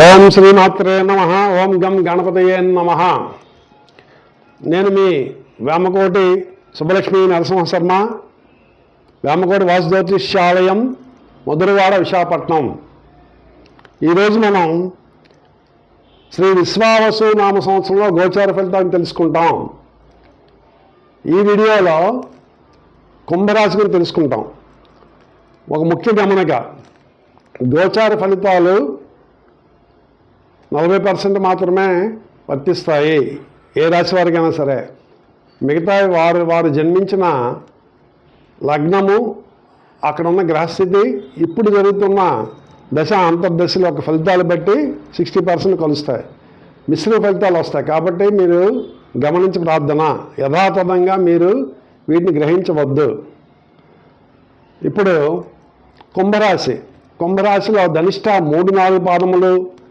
ఓం శ్రీమాత్రే నమ ఓం గం గణపతయే నమ. నేను మీ వేమకోటి సుబ్బలక్ష్మి నరసింహ శర్మ వేమకోటి వాసుజ్యోతిష్యాలయం మధురవాడ విశాఖపట్నం. ఈరోజు మనం శ్రీ విశ్వావసు నామ సంవత్సరంలో గోచార ఫలితాన్ని తెలుసుకుంటాం. ఈ వీడియోలో కుంభరాశి గురించి తెలుసుకుంటాం. ఒక ముఖ్య గమనిక గోచార ఫలితాలు నలభై పర్సెంట్ మాత్రమే వర్తిస్తాయి. ఏ రాశి వారికైనా సరే. మిగతా వారు వారు జన్మించిన లగ్నము అక్కడ ఉన్న గ్రహస్థితి ఇప్పుడు జరుగుతున్న దశ అంతర్దశలో ఒక ఫలితాలు బట్టి సిక్స్టీ పర్సెంట్ కలుస్తాయి. మిశ్రమ ఫలితాలు వస్తాయి. కాబట్టి మీరు గమనించి ప్రార్థన. యథాతథంగా మీరు వీటిని గ్రహించవద్దు. ఇప్పుడు కుంభరాశి. కుంభరాశిలో ధనిష్ట మూడు నాలుగు పాదములు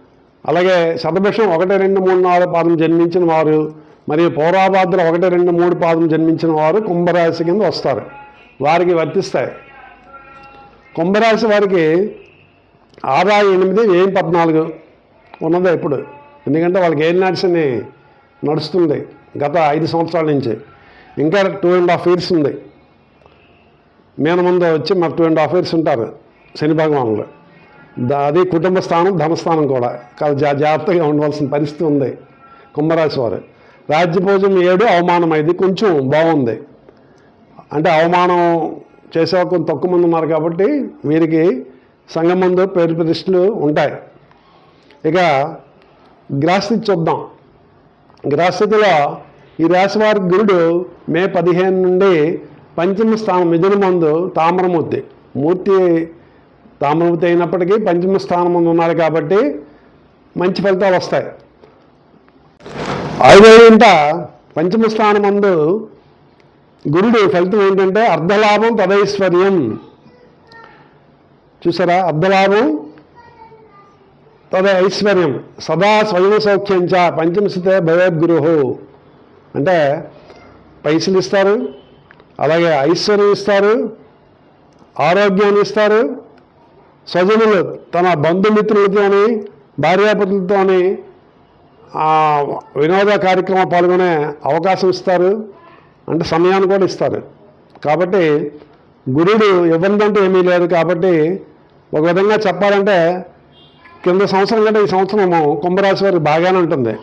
అలాగే శతభిషం ఒకటి రెండు మూడు నాలుగు పాదం జన్మించిన వారు మరియు పౌరాభాద్ర ఒకటి రెండు మూడు పాదం జన్మించిన వారు కుంభరాశి కింద వస్తారు. వారికి వర్తిస్తాయి. కుంభరాశి వారికి ఆదాయం ఎనిమిది ఏం పద్నాలుగు ఉన్నదే ఇప్పుడు. ఎందుకంటే వాళ్ళకి ఏం నడిచని నడుస్తుంది గత ఐదు సంవత్సరాల నుంచి. ఇంకా టూ అండ్ హాఫ్ ఇయర్స్ ఉంది. మీన ముందు వచ్చి మరి టూ అండ్ హాఫ్ ఇయర్స్ ఉంటారు శని భగవానులు. అది కుటుంబ స్థానం ధనస్థానం కూడా. జా జాగ్రత్తగా ఉండవలసిన పరిస్థితి ఉంది కుంభరాశి వారు. రాజ్యభోజం ఏడు అవమానం ఇది కొంచెం బాగుంది. అంటే అవమానం చేసే కొంచెం తక్కువ మంది ఉన్నారు కాబట్టి వీరికి సంఘం ముందు పేరు ప్రతిష్టలు ఉంటాయి. ఇక గ్రహస్థితి చూద్దాం. గ్రహస్థితిలో ఈ రాశి వారి గురుడు మే పదిహేను నుండి పంచమ స్థానం మిథున మందు తామరమూర్తి. మూర్తి తామ్రమూర్తి అయినప్పటికీ పంచమ స్థానం ముందు ఉన్నారు కాబట్టి మంచి ఫలితాలు వస్తాయి. ఐదవ ఇంట పంచమ స్థానం ముందు గురుడు ఫలితం ఏంటంటే అర్ధలాభం తదైశ్వర్యం. చూసారా? అర్ధలాభం తద ఐశ్వర్యం సదా స్వయం సౌఖ్యంచ పంచమస్థితే భగవద్గురు అంటే పైసలు ఇస్తారు అలాగే ఐశ్వర్యం ఇస్తారు ఆరోగ్యాన్ని ఇస్తారు స్వజనులు తన బంధుమిత్రులతోని భార్యాపతులతోని ఆ వినోద కార్యక్రమం పాల్గొనే అవకాశం ఇస్తారు. అంటే సమయాన్ని కూడా ఇస్తారు. కాబట్టి గురుడు ఇబ్బందంటూ ఏమీ లేదు కాబట్టి ఒక విధంగా చెప్పాలంటే కింద సంవత్సరం కంటే ఈ సంవత్సరము కుంభరాశి వారికి బాగానే ఉంటుంది.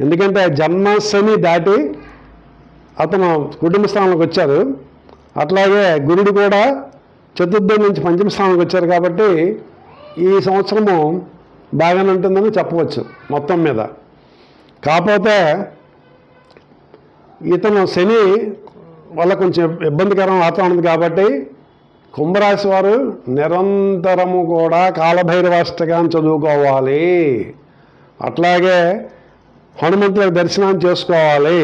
ఎందుకంటే జన్మశని దాటి అతను కుటుంబ స్థానంలోకి వచ్చారు. అట్లాగే గురుడు కూడా చతుర్థం నుంచి పంచమ స్థానంలోకి వచ్చారు కాబట్టి ఈ సంవత్సరము బాగానే ఉంటుందని చెప్పవచ్చు మొత్తం మీద. కాకపోతే ఇతను శని వల్ల కొంచెం ఇబ్బందికరం వాతావరణం ఉంది కాబట్టి కుంభరాశి వారు నిరంతరము కూడా కాలభైరవాష్టకాన్ని చదువుకోవాలి. అట్లాగే హనుమంతుల దర్శనం చేసుకోవాలి.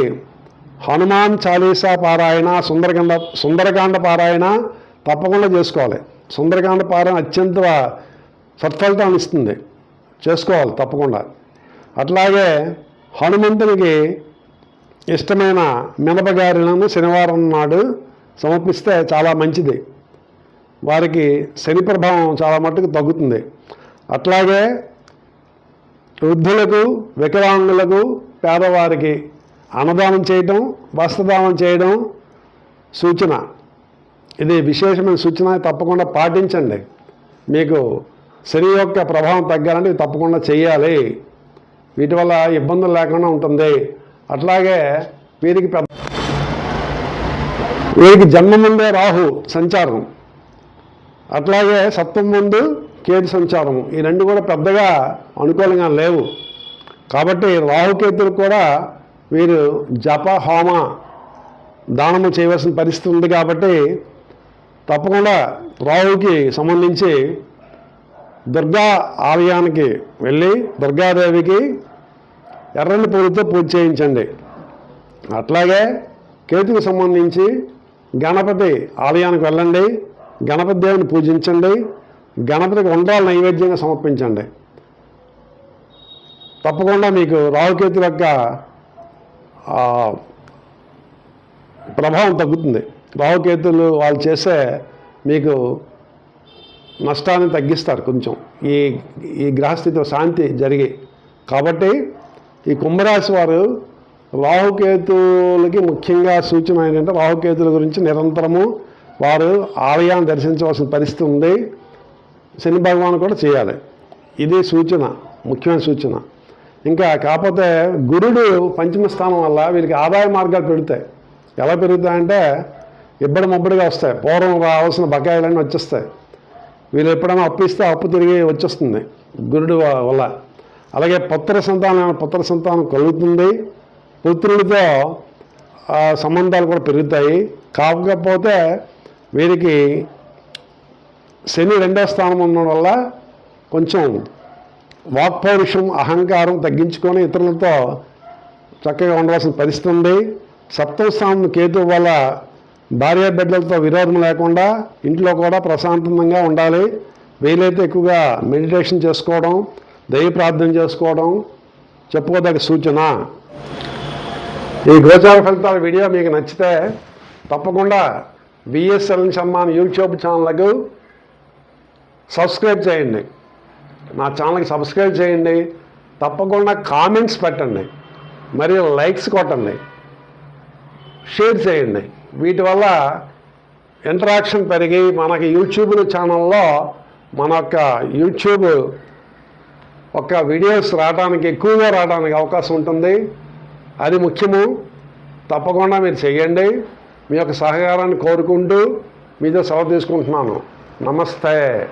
హనుమాన్ చాలీసా పారాయణ సుందరకాండ సుందరకాండ పారాయణ తప్పకుండా చేసుకోవాలి. సుందరకాండ పారం అత్యంత సత్ఫలితం ఇస్తుంది. చేసుకోవాలి తప్పకుండా. అట్లాగే హనుమంతునికి ఇష్టమైన మినపగారెలను శనివారం నాడు సమర్పిస్తే చాలా మంచిది. వారికి శని ప్రభావం చాలా మట్టుకు తగ్గుతుంది. అట్లాగే వృద్ధులకు వికలాంగులకు పేదవారికి అన్నదానం చేయడం వస్త్రదానం చేయడం సూచన. ఇది విశేషమైన సూచన తప్పకుండా పాటించండి. మీకు శని యొక్క ప్రభావం తగ్గాలంటే ఇది తప్పకుండా చేయాలి. వీటి వల్ల ఇబ్బందులు లేకుండా ఉంటుంది. అట్లాగే వీరికి పెద్ద వీరికి జన్మ ముందే రాహు సంచారం. అట్లాగే సత్వం ముందు కేతు సంచారం. ఈ రెండు కూడా పెద్దగా అనుకూలంగా లేవు. కాబట్టి రాహుకేతులు కూడా వీరు జప హోమ దానము చేయవలసిన పరిస్థితి ఉంది కాబట్టి తప్పకుండా రావుకి సంబంధించి దుర్గా ఆలయానికి వెళ్ళి దుర్గాదేవికి ఎర్రని పూలతో పూజ చేయించండి. అట్లాగే కేతుకు సంబంధించి గణపతి ఆలయానికి వెళ్ళండి. గణపతి దేవుని పూజించండి. గణపతికి ఉండాలి నైవేద్యంగా సమర్పించండి. తప్పకుండా మీకు రాహుకేతుల యొక్క ప్రభావం తగ్గుతుంది. భావకేతులు వాళ్ళు చేసే మీకు నష్టాన్ని తగ్గిస్తారు కొంచెం. ఈ ఈ గ్రహస్థితిలో శాంతి జరిగి. కాబట్టి ఈ కుంభరాశి వారు రాహుకేతులకి ముఖ్యంగా సూచన ఏంటంటే రాహుకేతుల గురించి నిరంతరము వారు ఆలయాన్ని దర్శించవలసిన పరిస్థితి ఉంది. శని భగవాన్ కూడా చేయాలి. ఇది సూచన ముఖ్యమైన సూచన. ఇంకా కాకపోతే గురుడు పంచమ స్థానం వల్ల వీళ్ళకి ఆదాయ మార్గాలు పెరుగుతాయి. ఎలా పెరుగుతాయంటే ఇబ్బడి ముబ్బడిగా వస్తాయి. పూర్వం రావాల్సిన బకాయిలన్నీ వచ్చేస్తాయి. వీళ్ళు ఎప్పుడైనా అప్పు ఇస్తే అప్పు తిరిగి వచ్చేస్తుంది గురుడు వల్ల. అలాగే పుత్ర సంతానం పుత్ర సంతానం కలుగుతుంది. పుత్రులతో సంబంధాలు కూడా పెరుగుతాయి. కాకపోతే వీరికి శని రెండో స్థానం ఉండడం వల్ల కొంచెం వాక్పౌరుషం అహంకారం తగ్గించుకొని ఇతరులతో చక్కగా ఉండవలసిన పరిస్థితి ఉంది. సప్తమ స్థానం కేతు వల్ల భార్య బిడ్డలతో విరోధం లేకుండా ఇంట్లో కూడా ప్రశాంతంగా ఉండాలి. వీలైతే ఎక్కువగా మెడిటేషన్ చేసుకోవడం దైవ ప్రార్థన చేసుకోవడం చెప్పుకోదగ్గ సూచన. ఈ గోచార ఫలితాల వీడియో మీకు నచ్చితే తప్పకుండా విఎస్ఎల్ సమ్మాన్ యూట్యూబ్ ఛానల్కు సబ్స్క్రైబ్ చేయండి. నా ఛానల్కి సబ్స్క్రైబ్ చేయండి. తప్పకుండా కామెంట్స్ పెట్టండి. మరియు లైక్స్ కొట్టండి. షేర్ చేయండి. వీటి వల్ల ఇంటరాక్షన్ పెరిగి మనకి యూట్యూబ్ ఛానల్లో మన యొక్క యూట్యూబ్ ఒక వీడియోస్ రావడానికి ఎక్కువగా రావడానికి అవకాశం ఉంటుంది. అది ముఖ్యము. తప్పకుండా మీరు చేయండి. మీ యొక్క సహకారాన్ని కోరుకుంటూ మీతో సెలవు తీసుకుంటున్నాను. నమస్తే.